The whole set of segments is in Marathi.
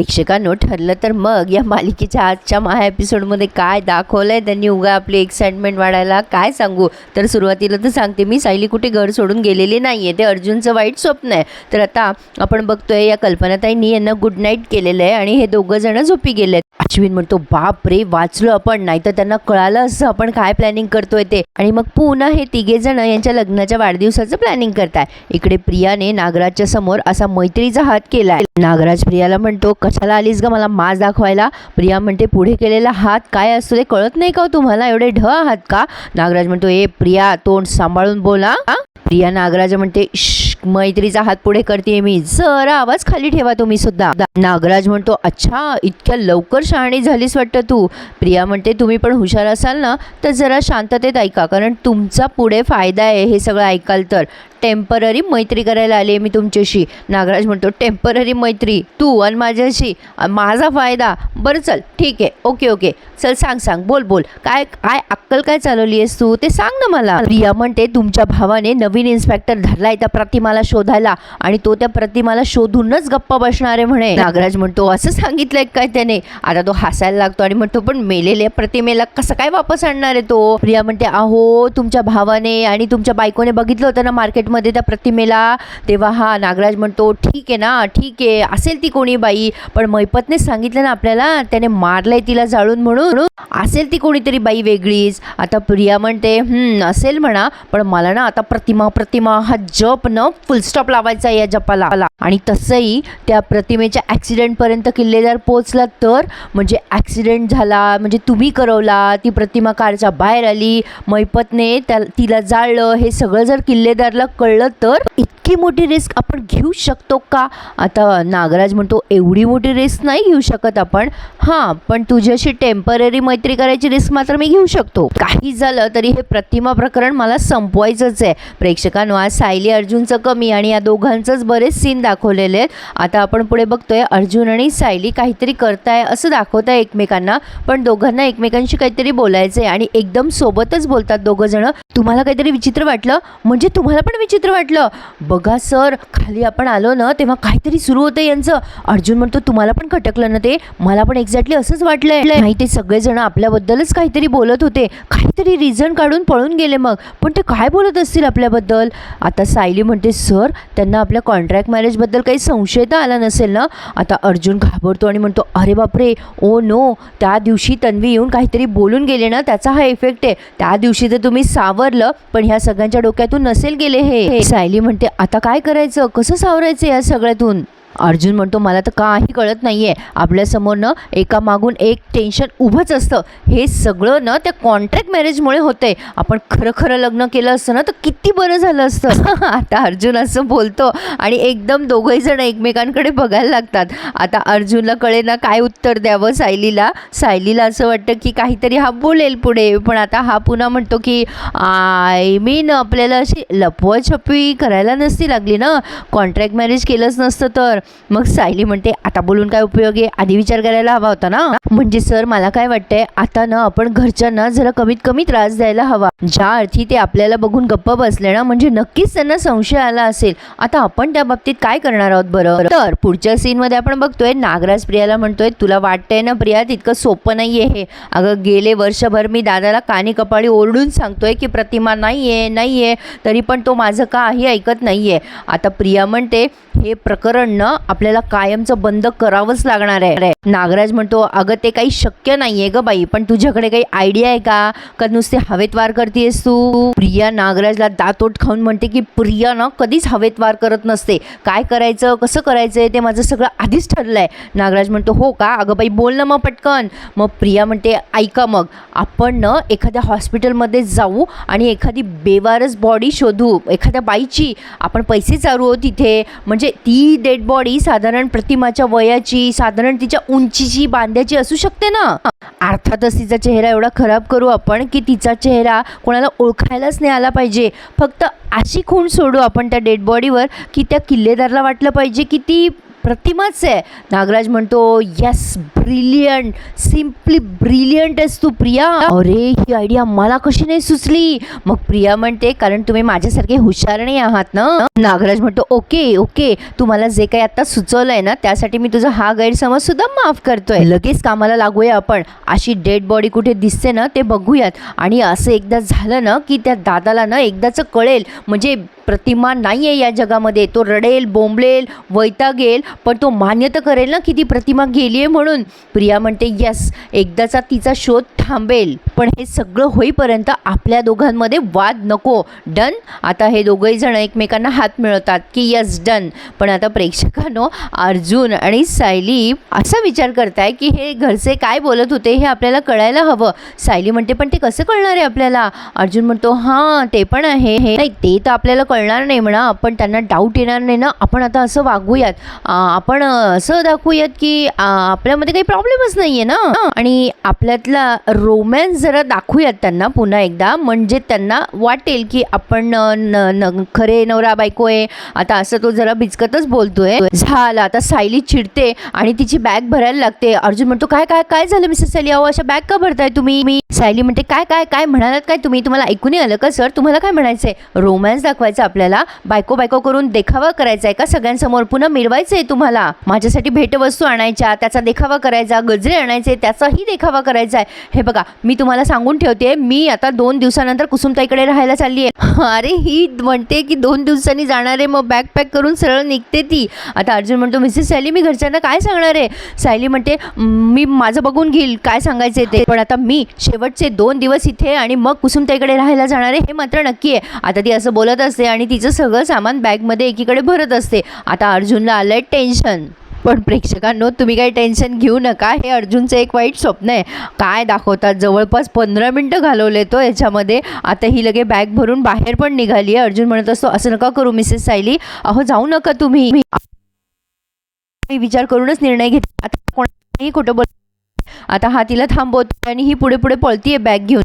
प्रेक्षकांनो ठरलं तर मग या मालिकेच्या आजच्या महा एपिसोडमध्ये काय दाखवलं आहे त्यांनी उगा आपली एक्साइटमेंट वाढायला काय सांगू? तर सुरुवातीला तर सांगते मी सायली कुठे घर सोडून गेलेली नाही आहे ते अर्जुनचं वाईट स्वप्न आहे. तर आता आपण बघतोय या कल्पनाताईंनी यांना गुड नाईट केलेलं आहे आणि हे दोघं जण झोपी गेले आहेत अश्विन म्हणतो बाप रे वाचलो आपण नाही तर त्यांना कळालं असं आपण काय प्लॅनिंग करतोय ते. आणि मग पुन्हा हे तिघे जण यांच्या लग्नाच्या वाढदिवसाचं प्लॅनिंग करताय. इकडे प्रियाने नागराजच्या समोर असा मैत्रीचा हात केलाय. नागराज प्रियाला म्हणतो कशाला आलीस ग मला मास दाखवायला? प्रिया म्हणते पुढे केलेला हात काय असतो ते कळत नाही का हो तुम्हाला? एवढे ढ आहात का? नागराज म्हणतो ए प्रिया तोंड सांभाळून बोला प्रिया नागराज म्हणते मैत्रीचा हात पुढे करते मी. जरा आवाज खाली ठेवा तुम्ही सुद्धा. नागराज म्हणतो अच्छा इतक्या लवकर शहाणी झालीस वाटतं तू. प्रिया म्हणते तुम्ही पण हुशार असाल ना तर जरा शांततेत ऐका कारण तुमचा पुढे फायदा आहे हे सगळं ऐकाल तर. टेंपररी मैत्री करायला आली आहे मी तुमच्याशी. नागराज म्हणतो टेंपररी मैत्री तू आणि माझ्याशी. माझा फायदा. बरं चल ठीक आहे. Okay okay. चल सांग सांग. बोल बोल. काय काय अक्कल काय चालवली आहेस तू? ते सांग ना मला. प्रिया म्हणते तुमच्या भावाने नवीन इन्स्पेक्टर धरलाय त्या प्रतिमाला शोधायला आणि तो त्या प्रतिमाला शोधूनच गप्पा बसणार आहे म्हणे. नागराज म्हणतो असं सांगितलंय काय त्याने? आता तो हसायला लागतो आणि म्हणतो पण मेलेल्या प्रतिमेला कसं काय वापस आणणार आहे तो? प्रिया म्हणते अहो तुमच्या भावाने आणि तुमच्या बायकोने बघितलं होतं ना मार्केट आतमध्ये त्या प्रतिमेला तेव्हा हा नागराज म्हणतो ठीक आहे ना ठीक आहे असेल ती कोणी बाई पण मैपतने सांगितलं ना आपल्याला त्याने मारलंय तिला जाळून म्हणून. असेल ती कोणीतरी बाई वेगळीच. आता प्रिया म्हणते असेल म्हणा पण मला ना आता प्रतिमा प्रतिमा हा जप न फुलस्टॉप लावायचा आहे या जपाला. आणि तसंही त्या प्रतिमेच्या ॲक्सिडेंटपर्यंत किल्लेदार पोचला तर म्हणजे ॲक्सिडेंट झाला म्हणजे तुम्ही करवला ती प्रतिमा कारच्या बाहेर आली मैपतने त्या तिला जाळलं हे सगळं जर किल्लेदारला कळलं तर इतकी मोठी रिस्क आपण घेऊ शकतो का? आता नागराज म्हणतो एवढी मोठी रिस्क नाही घेऊ शकत आपण. हां पण तुझ्याशी टेंपररी मैत्री करायची रिस्क मात्र मी घेऊ शकतो. काही झालं तरी हे प्रतिमा प्रकरण मला संपवायचंच आहे. प्रेक्षकांनो आज सायली अर्जुनचं कमी आणि या दोघांचंच बरेच सीन दाखवलेले आहेत. आता आपण पुढे बघतोय अर्जुन आणि सायली काहीतरी करताय असं दाखवताय एकमेकांना पण दोघांना एकमेकांशी काहीतरी बोलायचंय आणि एकदम सोबतच बोलतात दोघं जण. तुम्हाला काहीतरी विचित्र वाटलं? म्हणजे तुम्हाला पण विचित्र वाटलं? बघ सर खाली आपण आलो ना तेव्हा काहीतरी सुरू होतं यांचं. अर्जुन म्हणतो तुम्हाला पण खटकलं ना ते? मला पण एक्झॅक्टली असंच वाटलंय. नाही ते सगळेजण आपल्याबद्दलच काहीतरी बोलत होते. काहीतरी रिझन काढून पळून गेले मग. पण ते काय बोलत असतील आपल्याबद्दल? आता सायली म्हणते सर त्यांना आपल्या कॉन्ट्रॅक्ट मॅरेजबद्दल काही संशय तर आला नसेल ना? आता अर्जुन घाबरतो आणि म्हणतो अरे बापरे! Oh no! त्या दिवशी तन्वी येऊन काहीतरी बोलून गेले ना त्याचा हा इफेक्ट आहे. त्या दिवशी तर तुम्ही सावरलं पण ह्या सगळ्यांच्या डोक्यातून नसेल गेले हे. सायली म्हणते आता काय करायचं? कसं सावरायचं या सगळ्यातून? अर्जुन म्हणतो मला तर काही कळत नाही आहे आपल्यासमोर ना एका मागून एक टेन्शन उभंच असतं. हे सगळं ना त्या कॉन्ट्रॅक्ट मॅरेजमुळे होतं आहे आपण खरं खरं लग्न केलं असतं ना तर किती बरं झालं असतं. आता अर्जुन असं बोलतो आणि एकदम दोघंही जण एकमेकांकडे बघायला लागतात. आता अर्जुनला कळे ना काय उत्तर द्यावं सायलीला. सायलीला असं वाटतं की काहीतरी हा बोलेल पुढे. पण आता हा पुन्हा म्हणतो की आय मीन आपल्याला अशी लपवाछपवी करायला नसती लागली ना. कॉन्ट्रॅक्ट मॅरेज केलंच नसतं तर. मग सायली म्हणते आता बोलून काय उपयोग आहे? आधी विचार करायला हवा होता ना? म्हणजे सर मला काय वाटतंय आता ना आपण घरच्यांना जरा कमीत कमी त्रास द्यायला हवा. ज्या अर्थी ते आपल्याला बघून गप्प बसले ना म्हणजे नक्कीच त्यांना संशय आला असेल. आता आपण त्या बाबतीत काय करणार आहोत बरं? तर पुढच्या सीन मध्ये आपण बघतोय नागराज प्रियाला म्हणतोय तुला वाटतंय ना प्रिया तितकं सोपं नाहीये हे. अगं गेले वर्षभर मी दादाला कानी कपाळी ओरडून सांगतोय की प्रतिमा नाहीये नाहीये तरी पण तो माझं काही ऐकत नाहीये. आता प्रिया म्हणते हे प्रकरण ना आपल्याला कायमचं बंद करावंच लागणार आहे. नागराज म्हणतो अगं ते काही शक्य नाहीये ग बाई पण तुझ्याकडे काही आयडिया आहे का? का नुसते हवेत वार करतेस तू? प्रिया नागराजला दातोट खाऊन म्हणते की प्रिया ना कधीच हवेत वार करत नसते. काय करायचं कसं करायचंय ते माझं सगळं आधीच ठरलंय. नागराज म्हणतो हो का? अगं बाई बोल ना मग पटकन. मग प्रिया म्हणते ऐका मग आपण ना एखाद्या हॉस्पिटलमध्ये जाऊ आणि एखादी बेवारस बॉडी शोधू एखाद्या बाईची. आपण पैसे चालू तिथे म्हणजे ती डेड बॉडी साधारण प्रतिमाच्या वयाची साधारण तिच्या उंचीची बांध्याची असू शकते ना? अर्थातच तिचा चेहरा एवढा खराब करू आपण की तिचा चेहरा कोणाला ओळखायलाच नाही आला पाहिजे. फक्त अशी खूण सोडू आपण त्या डेड बॉडीवर की त्या किल्लेदारला वाटलं पाहिजे की ती प्रतिमाच आहे. नागराज म्हणतो यस ब्रिलियंट सिम्पली ब्रिलियंट आहेस तू प्रिया. अरे ही आयडिया मला कशी नाही सुचली? मग प्रिया म्हणते कारण तुम्ही माझ्यासारखे हुशार नाही आहात ना? नागराज म्हणतो ओके ओके तू मला जे काही आता सुचवलंय ना त्यासाठी मी तुझा हा गैरसमज सुद्धा माफ करतोय. लगेच कामाला लागूया आपण. अशी डेड बॉडी कुठे दिसते ना ते बघूयात. आणि असं एकदा झालं ना की त्या दादाला ना एकदाच कळेल. म्हणजे प्रतिमा नाही आहे या जगामध्ये. तो रडेल बोंबलेल वैतागेल. पण तो मान्य तर करेल ना की ती प्रतिमा गेली आहे म्हणून. प्रिया म्हणते यस एकदाचा तिचा शोध थांबेल. पण हे सगळं होईपर्यंत आपल्या दोघांमध्ये वाद नको. डन? आता हे दोघंही जण एकमेकांना हात मिळवतात की यस डन. पण आता प्रेक्षकांनो अर्जुन आणि सायली असा विचार करताय की हे घरचे काय बोलत होते हे आपल्याला कळायला हवं. सायली म्हणते पण ते कसं कळणार आहे आपल्याला? अर्जुन म्हणतो हां ते पण आहे. हे नाही ते तर आपल्याला कळणार नाही म्हणा पण त्यांना डाऊट येणार नाही ना. आपण आता असं वागूयात. आ, आपण असं दाखवूयात की आपल्यामध्ये काही प्रॉब्लेमच नाही आहे ना आणि आपल्यातला रोमॅन्स जरा दाखवूयात त्यांना पुन्हा एकदा. म्हणजे त्यांना वाटेल की आपण न, न, खरे नवरा बायको आहे. आता असं तो जरा बिचकतच बोलतोय. झाला आता सायली चिडते आणि तिची बॅग भरायला लागते. अर्जुन म्हणतो काय काय काय झालं मिसेस सायली अहो अशा बॅग का भरताय तुम्ही? मी सायली म्हणते काय काय काय म्हणालात काय तुम्ही? तुम्हाला ऐकून आलं का सर तुम्हाला काय म्हणायचंय? रोमॅन्स दाखवायचा आपल्याला. बायको बायको करून देखावा करायचा आहे का? सगळ्यांसमोर पुन्हा मिळवायचं आहे तुम्हाला माझ्यासाठी भेटवस्तू आणायच्या त्याचा देखावा करायचा गजरे आणायचे त्याचाही देखावा करायचा आहे. हे बघा मी तुम्हाला सांगून ठेवते मी आता दोन दिवसानंतर कुसुमताईकडे राहायला चालली आहे अरे ही म्हणते की दोन दिवसांनी जाणार आहे मग बॅग पॅक करून सरळ निघते ती. आता अर्जुन म्हणतो मिसेस सायली मी घरच्यांना काय सांगणार आहे? सायली म्हणते मी माझं बघून घेईल काय सांगायचे ते. पण आता मी शेवटचे दोन दिवस इथे आणि मग कुसुमताईकडे राहायला जाणार आहे हे मात्र नक्की आहे. आता ती असं बोलत असते आणि तिचं सगळं सामान बॅगमध्ये एकीकडे भरत असते. आता अर्जुनला आलंय टेन्शन. पण प्रेक्षकांनो तुम्ही काही टेन्शन घेऊ नका. हे अर्जुनचं एक वाईट स्वप्न आहे. काय दाखवतात? जवळपास पंधरा मिनटं घालवले तो याच्यामध्ये. आता ही लगे बॅग भरून बाहेर पण निघाली आहे अर्जुन म्हणत असतो असं नका करू मिसेस सायली. अहो जाऊ नका तुम्ही. विचार करूनच निर्णय घेतला आता कोणाही खोटं बोल आता हा तिला थांबवतो आणि ही पुढे पुढे पळतीये बॅग घेऊन.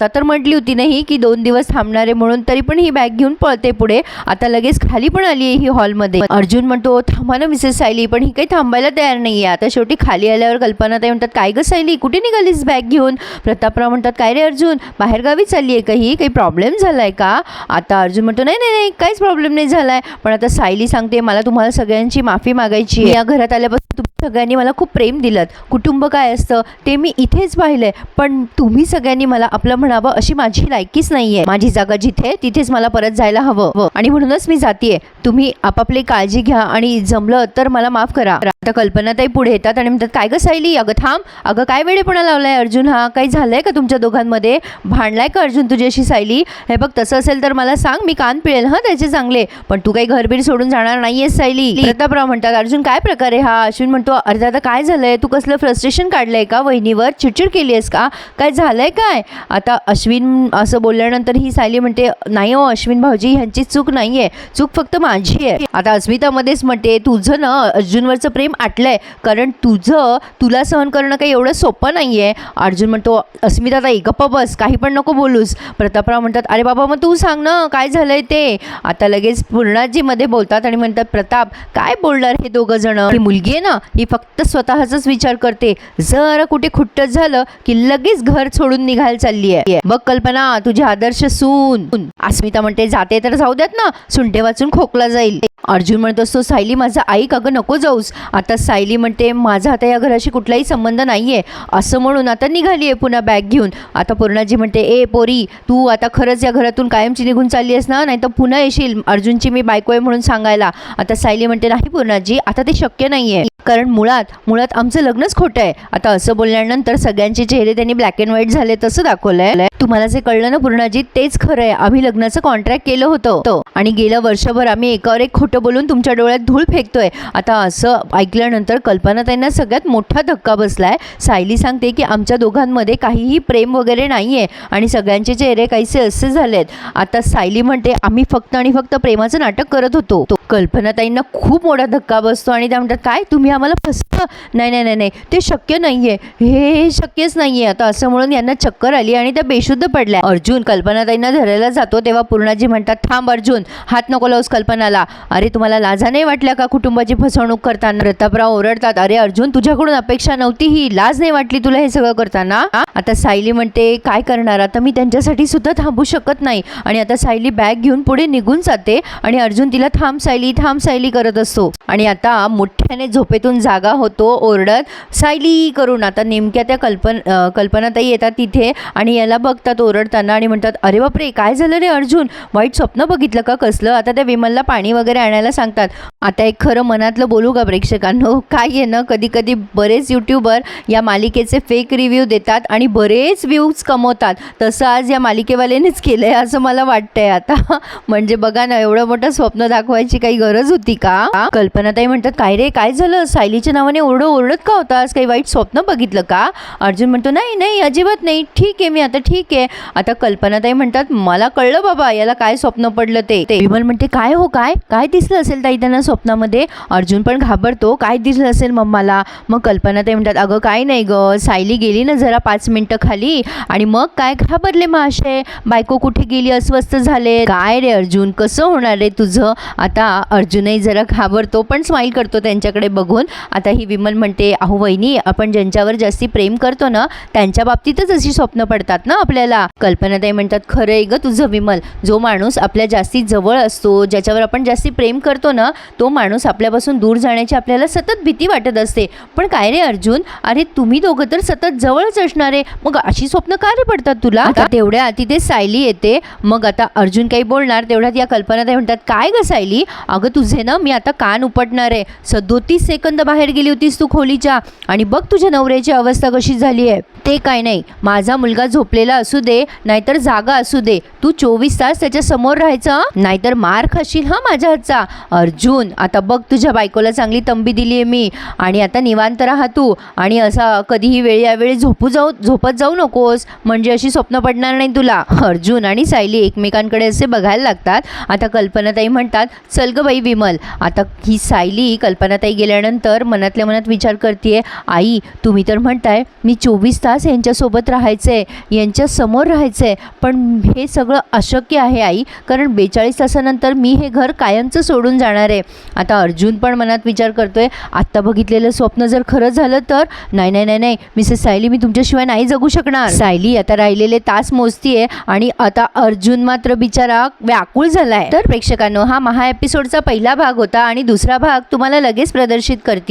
आता तर म्हटली होती नाही की दोन दिवस थांबणार आहे म्हणून तरी पण ही बॅग घेऊन पळते पुढे. आता लगेच खाली पण आली आहे ही हॉलमध्ये. अर्जुन म्हणतो थांबा ना मिसेस सायली पण ही काही थांबायला तयार नाही आहे आता शेवटी खाली आल्यावर कल्पना ताई म्हणतात काय गं सायली कुठे निघालीस बॅग घेऊन? प्रतापराव म्हणतात काय रे अर्जुन बाहेरगावी चालली आहे का ही? काही प्रॉब्लेम झाला आहे का? आता अर्जुन म्हणतो नाही नाही नाही काहीच प्रॉब्लेम नाही झाला आहे पण आता सायली सांगते मला तुम्हाला सगळ्यांची माफी मागायची या घरात आल्यापासून सगळ्यांनी मला खूप प्रेम दिलं. कुटुंब काय असतं ते मी इथेच पाहिलंय. पण तुम्ही सगळ्यांनी मला आपलं म्हणावं अशी माझी लायकीच नाहीये. माझी जागा जिथे तिथेच मला परत जायला हवं. व- आणि म्हणूनच मी जातीये. तुम्ही आपापली काळजी घ्या आणि जमलं तर मला माफ करा. आता कल्पनाताई पुढे येतात आणि म्हणतात काय ग सायली? अगं थांब. अगं काय वेळेपणा लावलाय अर्जुन? हा काही झालंय का तुमच्या दोघांमध्ये? भांडलाय का अर्जुन तुझ्याशी सायली? हे बघ तसं असेल तर मला सांग मी कान पिळेल हा त्याचे चांगले. पण तू काही घरबीर सोडून जाणार नाहीयेस सायली. प्रतापराव म्हणतात अर्जुन काय प्रकार आहे हा? अश्विन म्हणतो अरे दादा काय झालंय? तू कसलं फ्रस्ट्रेशन काढलंय का? वहिनीवर चिडचिड केली आहेस का? काय झालंय काय? आता अश्विन असं बोलल्यानंतर ही सायली म्हणते नाही हो अश्विन भाऊजी ह्यांची चूक नाहीये. चूक फक्त माझी आहे. आता अस्मितामध्येच म्हणते तुझं ना अर्जुनवरचं प्रेम आटलंय. कारण तुझं तुला सहन करणं काही एवढं सोपं नाहीये. अर्जुन म्हणतो अस्मिता ताई गप्प बस. काही पण नको बोलूस. प्रतापराव म्हणतात अरे बाबा मग तू सांग ना काय झालंय ते? आता लगेच पूर्णाजीमध्ये बोलतात आणि म्हणतात प्रताप काय बोलणार हे दोघं जण? ही मुलगी आहे ना ही फक्त स्वतःचाच विचार करते. जरा कुठे खुट्ट झालं की लगेच घर सोडून निघायला चालली आहे. बघ कल्पना तुझी आदर्श सून. अस्मिता म्हणते जाते तर जाऊ द्यात ना सुंठे वाचून खोकला जाईल. अर्जुन म्हणत असतो सायली माझा ऐक अगं नको जाऊस. आता सायली म्हणते माझा आता या घराशी कुठलाही संबंध नाहीये. असं म्हणून आता निघाली आहे पुन्हा बॅग घेऊन. आता पूर्णाजी म्हणते ए पोरी तू आता खरंच या घरातून कायमची निघून चालली आहेस ना? नाही तर पुन्हा येशील. अर्जुनची मी बायको आहे म्हणून सांगायला. आता सायली म्हणते नाही पूर्णाजी आता ते शक्य नाहीये. कारण मुळात मुळात आमचं लग्नच खोटं आहे. आता असं बोलल्यानंतर सगळ्यांचे चेहरे त्यांनी ब्लॅक अँड व्हाईट झाले तसं दाखवलंय. तुम्हाला जे कळलं ना पूर्णाजी तेच खरं आहे. आम्ही लग्नाचं कॉन्ट्रॅक्ट केलं होतं. आणि गेलं वर्षभर आम्ही एकावर एक खोटं बोलून तुमच्या डोळ्यात धूळ फेकतोय. आता असं ऐकल्यानंतर कल्पना त्यांना सगळ्यात मोठा धक्का बसलाय. सायली सांगते की आमच्या दोघांमध्ये काहीही प्रेम वगैरे नाहीये आणि सगळ्यांचे चेहरे काहीसे असे झालेत. आता सायली म्हणते आम्ही फक्त आणि फक्त प्रेमाचं नाटक करत होतो. तो कल्पनाताईंना खूप मोठा धक्का बसतो आणि त्या म्हणतात काय? तुम्ही आम्हाला फसता. नाही नाही नाही नाही. ते शक्य नाहीये. हे हे शक्यच नाहीये. आता असं म्हणून यांना चक्कर आली आणि त्या बेशुद्ध पडल्या. अर्जुन कल्पनाताईंना धरायला जातो तेव्हा पूर्णाजी म्हणतात थांब अर्जुन हात नको लावूस कल्पनाला. अरे तुम्हाला लाजा नाही वाटल्या का कुटुंबाची फसवणूक करताना? प्रतापराव ओरडतात अरे अर्जुन तुझ्याकडून अपेक्षा नव्हती ही. लाज नाही वाटली तुला हे सगळं करताना? आता सायली म्हणते काय करणार? आता मी त्यांच्यासाठी सुद्धा थांबू शकत नाही. आणि आता सायली बॅग घेऊन पुढे निघून जाते आणि अर्जुन तिला थांब सायली थांब सायली करत असतो. आणि आता मोठ्याने झोपेतून जागा होतो ओरडत सायली करून आता नेमक्या त्या कल्पन कल्पनाताई येतात तिथे आणि याला बघतात ओरडताना आणि म्हणतात अरे बापरे काय झालं रे अर्जुन? वाईट स्वप्न बघितलं का कसलं? आता त्या विमलला पाणी वगैरे आणायला सांगतात. आता एक खरं मनातलं बोलू का प्रेक्षकांनो? काय आहे ना कधी कधी बरेच यूट्यूबर या मालिकेचे फेक रिव्ह्यू देतात आणि बरेच व्ह्यूज कमवतात. तसं आज या मालिकेवाल्यानेच केलं आहे असं मला वाटतंय आता. म्हणजे बघा ना एवढं मोठं स्वप्न दाखवायची काही गरज होती का? कल्पनाताई म्हणतात काय रे काय झालं? सायली सायलीच्या नावाने ओरडं ओरडत का होतास काही वाईट स्वप्न बघितलं का? अर्जुन म्हणतो नाही नाही अजिबात नाही. ठीक आहे मी आता ठीक आहे. आता कल्पनाताई म्हणतात मला कळलं बाबा याला काय स्वप्न पडलं ते. ते विमल म्हणते काय हो काय? काय दिसलं असेल ताई त्यांना स्वप्नामध्ये? अर्जुन पण घाबरतो काय दिसलं असेल मम्माला? मग कल्पनाताई म्हणतात अगं काय नाही ग. सायली गेली ना जरा पाच मिनटं खाली आणि मग काय घाबरले महाशय बायको कुठे गेली? अस्वस्थ झाले? काय रे अर्जुन? कसं होणार रे तुझं? आता अर्जुनही जरा घाबरतो पण स्माईल करतो त्यांच्याकडे बघून. आता ही विमल म्हणते अहो वहिनी आपण ज्यांच्यावर जास्ती प्रेम करतो ना त्यांच्या बाबतीतच अशी स्वप्न पडतात ना आपल्याला. कल्पनाताई म्हणतात खरं आहे ग तुझं विमल. जो माणूस आपल्या जास्ती जवळ असतो ज्याच्यावर आपण जास्ती प्रेम करतो ना तो माणूस आपल्यापासून दूर जाण्याची आपल्याला सतत भीती वाटत असते. पण काय रे अर्जुन? अरे तुम्ही दोघं तर सतत जवळच असणारे मग अशी स्वप्न का रे पडतात तुला? तेवढ्या तिथे सायली येते. मग आता अर्जुन काही बोलणार तेवढ्यात या कल्पनाताई म्हणतात काय ग सायली? अगं तुझे ना मी आता कान उपटणार आहे. सदोतीस सेकंद बाहेर बाहेर गेली होतीस तू खोलीच्या. आणि बघ तुझ्या नवऱ्याची अवस्था कशी झाली आहे ते काय नाही. माझा मुलगा झोपलेला असू दे नाहीतर जागा असू दे. तू चोवीस तास त्याच्यासमोर राहायचं नाहीतर मार खाशील हा माझ्या हातचा. अर्जुन आता बघ तुझ्या बायकोला चांगली तंबी दिली आहे मी. आणि आता निवांत राहा तू. आणि असा कधीही वेळी यावेळी झोपू जाऊ झोपत जाऊ नकोस. म्हणजे अशी स्वप्न पडणार नाही तुला. अर्जुन आणि सायली एकमेकांकडे असे बघायला लागतात. आता कल्पनाताई म्हणतात चल ग बाई विमल. आता ही सायली कल्पनाताई गेल्यानंतर मनातल्या मनात विचार करते आई तुम्ही तर म्हणताय मी चोवीस तास यांच्यासोबत राहायचे यांच्या समोर राहायचे पण हे सगळं अशक्य आहे आई. कारण बेचाळीस तासानंतर मी हे घर कायमचं सोडून जाणार आहे. आता अर्जुन पण मनात विचार करतोय आत्ता बघितलेलं स्वप्न जर खरं झालं तर? नाही नाही नाही नाही. मिसेस सायली मी तुमच्याशिवाय नाही जगू शकणार. सायली आता राहिलेले तास मोजतीये आणि आता अर्जुन मात्र बिचारा व्याकुळ झालाय. तर प्रेक्षकांनो हा महा एपिसोडचा पहिला भाग होता आणि दुसरा भाग तुम्हाला लगेच प्रदर्शित करते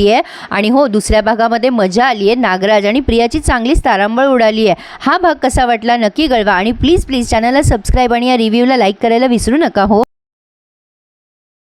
आणि हो दुसऱ्या भागामध्ये मजा आली आहे नागराज आणि प्रियाची चांगलीच तारांबळ उडाली आहे हा भाग कसा वाटला नक्की कळवा. आणि प्लीज प्लीज चॅनलला सबस्क्राईब आणि या रिव्ह्यूला लाईक करायला विसरू नका हो?